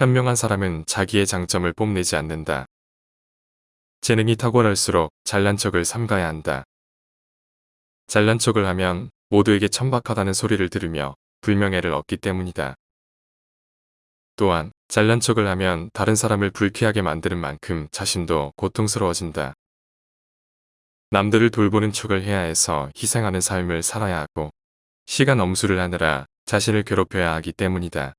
현명한 사람은 자기의 장점을 뽐내지 않는다. 재능이 탁월할수록 잘난 척을 삼가야 한다. 잘난 척을 하면 모두에게 천박하다는 소리를 들으며 불명예를 얻기 때문이다. 또한 잘난 척을 하면 다른 사람을 불쾌하게 만드는 만큼 자신도 고통스러워진다. 남들을 돌보는 척을 해야 해서 희생하는 삶을 살아야 하고 시간 엄수를 하느라 자신을 괴롭혀야 하기 때문이다.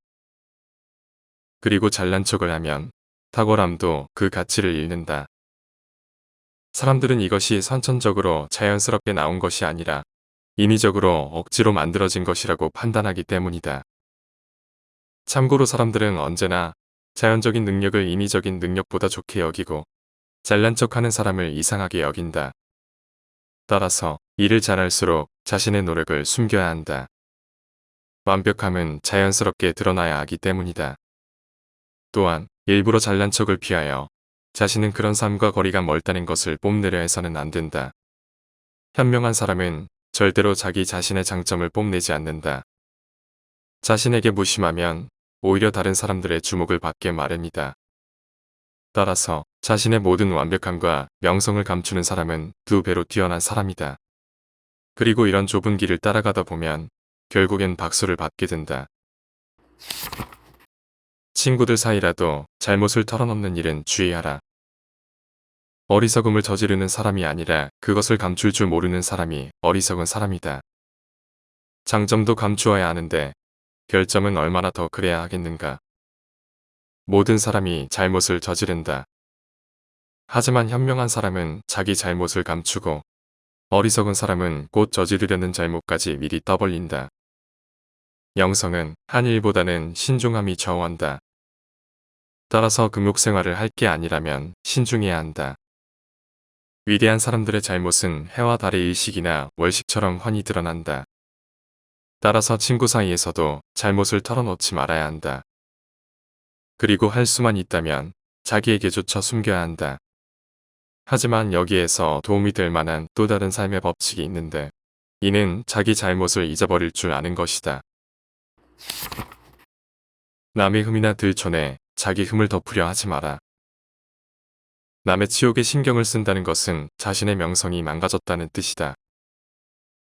그리고 잘난 척을 하면 탁월함도 그 가치를 잃는다. 사람들은 이것이 선천적으로 자연스럽게 나온 것이 아니라 인위적으로 억지로 만들어진 것이라고 판단하기 때문이다. 참고로 사람들은 언제나 자연적인 능력을 인위적인 능력보다 좋게 여기고 잘난 척하는 사람을 이상하게 여긴다. 따라서 일을 잘할수록 자신의 노력을 숨겨야 한다. 완벽함은 자연스럽게 드러나야 하기 때문이다. 또한 일부러 잘난 척을 피하여 자신은 그런 삶과 거리가 멀다는 것을 뽐내려 해서는 안 된다. 현명한 사람은 절대로 자기 자신의 장점을 뽐내지 않는다. 자신에게 무심하면 오히려 다른 사람들의 주목을 받게 마련이다. 따라서 자신의 모든 완벽함과 명성을 감추는 사람은 두 배로 뛰어난 사람이다. 그리고 이런 좁은 길을 따라가다 보면 결국엔 박수를 받게 된다. 친구들 사이라도 잘못을 털어놓는 일은 주의하라. 어리석음을 저지르는 사람이 아니라 그것을 감출 줄 모르는 사람이 어리석은 사람이다. 장점도 감추어야 하는데 결점은 얼마나 더 그래야 하겠는가. 모든 사람이 잘못을 저지른다. 하지만 현명한 사람은 자기 잘못을 감추고 어리석은 사람은 곧 저지르려는 잘못까지 미리 떠벌린다. 영성은 한 일보다는 신중함이 좌우한다. 따라서 금욕생활을 할 게 아니라면 신중해야 한다. 위대한 사람들의 잘못은 해와 달의 일식이나 월식처럼 훤히 드러난다. 따라서 친구 사이에서도 잘못을 털어놓지 말아야 한다. 그리고 할 수만 있다면 자기에게조차 숨겨야 한다. 하지만 여기에서 도움이 될 만한 또 다른 삶의 법칙이 있는데 이는 자기 잘못을 잊어버릴 줄 아는 것이다. 남의 흠이나 들촌에 자기 흠을 덮으려 하지 마라. 남의 치욕에 신경을 쓴다는 것은 자신의 명성이 망가졌다는 뜻이다.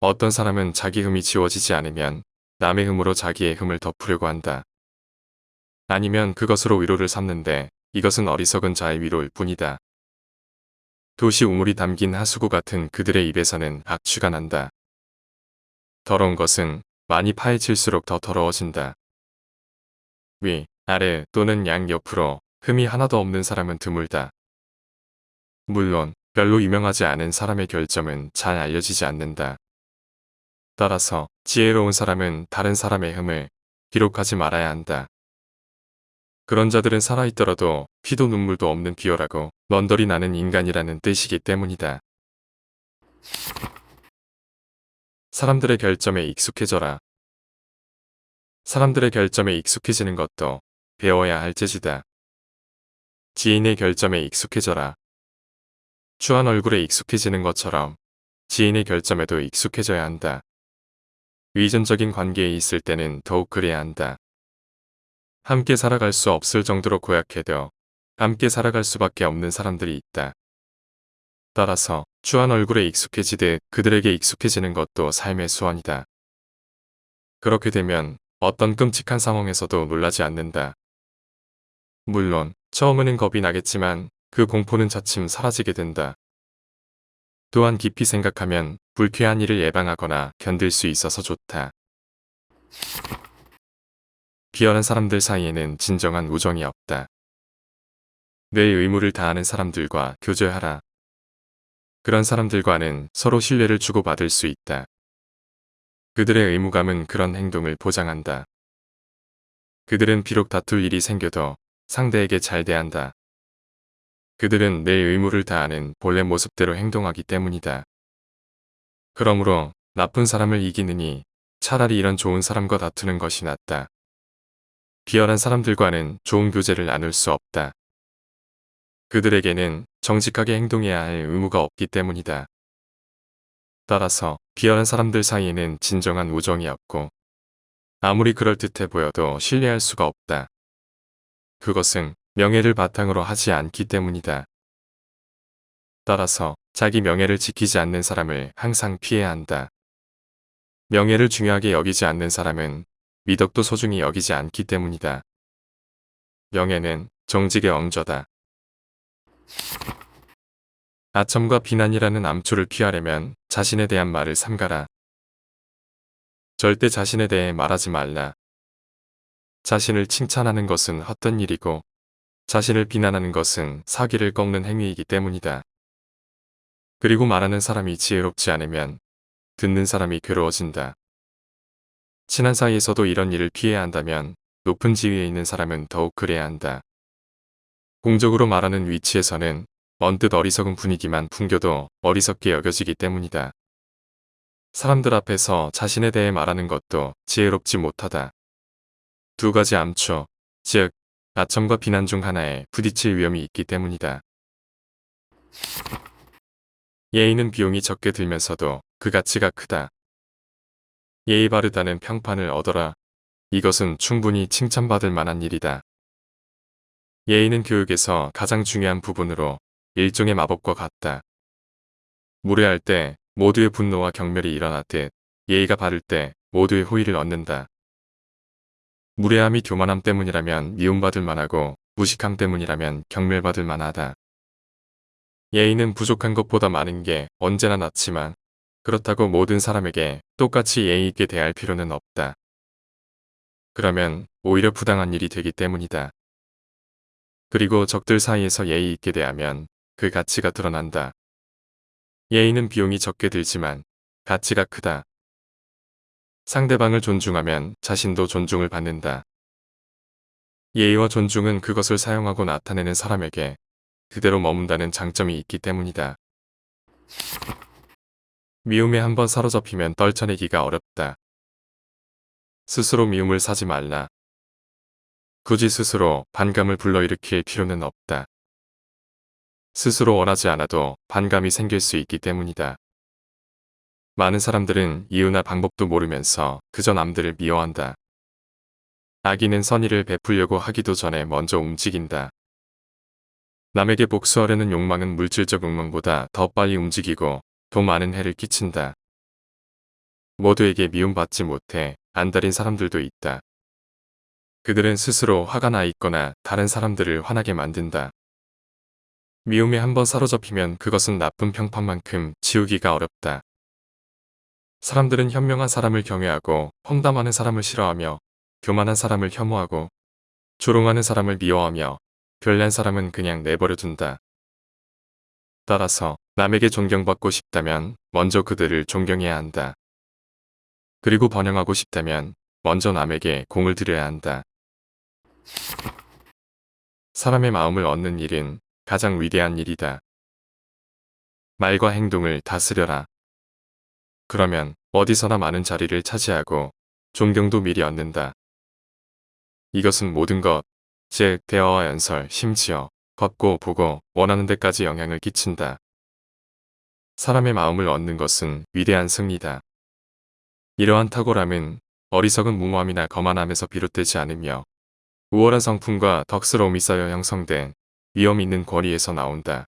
어떤 사람은 자기 흠이 지워지지 않으면 남의 흠으로 자기의 흠을 덮으려고 한다. 아니면 그것으로 위로를 삼는데 이것은 어리석은 자의 위로일 뿐이다. 도시 우물이 담긴 하수구 같은 그들의 입에서는 악취가 난다. 더러운 것은 많이 파헤칠수록 더 더러워진다. 위, 아래 또는 양 옆으로 흠이 하나도 없는 사람은 드물다. 물론 별로 유명하지 않은 사람의 결점은 잘 알려지지 않는다. 따라서 지혜로운 사람은 다른 사람의 흠을 기록하지 말아야 한다. 그런 자들은 살아있더라도 피도 눈물도 없는 비열하고 넌덜이 나는 인간이라는 뜻이기 때문이다. 사람들의 결점에 익숙해져라. 사람들의 결점에 익숙해지는 것도 배워야 할 재주다. 지인의 결점에 익숙해져라. 추한 얼굴에 익숙해지는 것처럼 지인의 결점에도 익숙해져야 한다. 위전적인 관계에 있을 때는 더욱 그래야 한다. 함께 살아갈 수 없을 정도로 고약해도 함께 살아갈 수밖에 없는 사람들이 있다. 따라서 추한 얼굴에 익숙해지듯 그들에게 익숙해지는 것도 삶의 수완이다. 그렇게 되면 어떤 끔찍한 상황에서도 놀라지 않는다. 물론 처음에는 겁이 나겠지만 그 공포는 차츰 사라지게 된다. 또한 깊이 생각하면 불쾌한 일을 예방하거나 견딜 수 있어서 좋다. 비열한 사람들 사이에는 진정한 우정이 없다. 내 의무를 다하는 사람들과 교제하라. 그런 사람들과는 서로 신뢰를 주고받을 수 있다. 그들의 의무감은 그런 행동을 보장한다. 그들은 비록 다툴 일이 생겨도 상대에게 잘 대한다. 그들은 내 의무를 다하는 본래 모습대로 행동하기 때문이다. 그러므로 나쁜 사람을 이기느니 차라리 이런 좋은 사람과 다투는 것이 낫다. 비열한 사람들과는 좋은 교제를 나눌 수 없다. 그들에게는 정직하게 행동해야 할 의무가 없기 때문이다. 따라서 비열한 사람들 사이에는 진정한 우정이 없고 아무리 그럴듯해 보여도 신뢰할 수가 없다. 그것은 명예를 바탕으로 하지 않기 때문이다. 따라서 자기 명예를 지키지 않는 사람을 항상 피해야 한다. 명예를 중요하게 여기지 않는 사람은 미덕도 소중히 여기지 않기 때문이다. 명예는 정직의 엉저다. 아첨과 비난이라는 암초를 피하려면 자신에 대한 말을 삼가라. 절대 자신에 대해 말하지 말라. 자신을 칭찬하는 것은 헛된 일이고 자신을 비난하는 것은 사기를 꺾는 행위이기 때문이다. 그리고 말하는 사람이 지혜롭지 않으면 듣는 사람이 괴로워진다. 친한 사이에서도 이런 일을 피해야 한다면 높은 지위에 있는 사람은 더욱 그래야 한다. 공적으로 말하는 위치에서는 언뜻 어리석은 분위기만 풍겨도 어리석게 여겨지기 때문이다. 사람들 앞에서 자신에 대해 말하는 것도 지혜롭지 못하다. 두 가지 암초, 즉, 아첨과 비난 중 하나에 부딪힐 위험이 있기 때문이다. 예의는 비용이 적게 들면서도 그 가치가 크다. 예의 바르다는 평판을 얻어라. 이것은 충분히 칭찬받을 만한 일이다. 예의는 교육에서 가장 중요한 부분으로 일종의 마법과 같다. 무례할 때 모두의 분노와 경멸이 일어났듯 예의가 바를 때 모두의 호의를 얻는다. 무례함이 교만함 때문이라면 미움받을 만하고 무식함 때문이라면 경멸받을 만하다. 예의는 부족한 것보다 많은 게 언제나 낫지만 그렇다고 모든 사람에게 똑같이 예의 있게 대할 필요는 없다. 그러면 오히려 부당한 일이 되기 때문이다. 그리고 적들 사이에서 예의 있게 대하면 그 가치가 드러난다. 예의는 비용이 적게 들지만 가치가 크다. 상대방을 존중하면 자신도 존중을 받는다. 예의와 존중은 그것을 사용하고 나타내는 사람에게 그대로 머문다는 장점이 있기 때문이다. 미움에 한번 사로잡히면 떨쳐내기가 어렵다. 스스로 미움을 사지 말라. 굳이 스스로 반감을 불러일으킬 필요는 없다. 스스로 원하지 않아도 반감이 생길 수 있기 때문이다. 많은 사람들은 이유나 방법도 모르면서 그저 남들을 미워한다. 악인은 선의를 베풀려고 하기도 전에 먼저 움직인다. 남에게 복수하려는 욕망은 물질적 욕망보다 더 빨리 움직이고 더 많은 해를 끼친다. 모두에게 미움받지 못해 안달인 사람들도 있다. 그들은 스스로 화가 나 있거나 다른 사람들을 화나게 만든다. 미움에 한번 사로잡히면 그것은 나쁜 평판만큼 지우기가 어렵다. 사람들은 현명한 사람을 경외하고 험담하는 사람을 싫어하며 교만한 사람을 혐오하고 조롱하는 사람을 미워하며 별난 사람은 그냥 내버려 둔다. 따라서 남에게 존경받고 싶다면 먼저 그들을 존경해야 한다. 그리고 번영하고 싶다면 먼저 남에게 공을 들여야 한다. 사람의 마음을 얻는 일은 가장 위대한 일이다. 말과 행동을 다스려라. 그러면 어디서나 많은 자리를 차지하고 존경도 미리 얻는다. 이것은 모든 것, 즉 대화와 연설, 심지어 걷고 보고 원하는 데까지 영향을 끼친다. 사람의 마음을 얻는 것은 위대한 승리다. 이러한 탁월함은 어리석은 무모함이나 거만함에서 비롯되지 않으며 우월한 성품과 덕스러움이 쌓여 형성된 위험 있는 권위에서 나온다.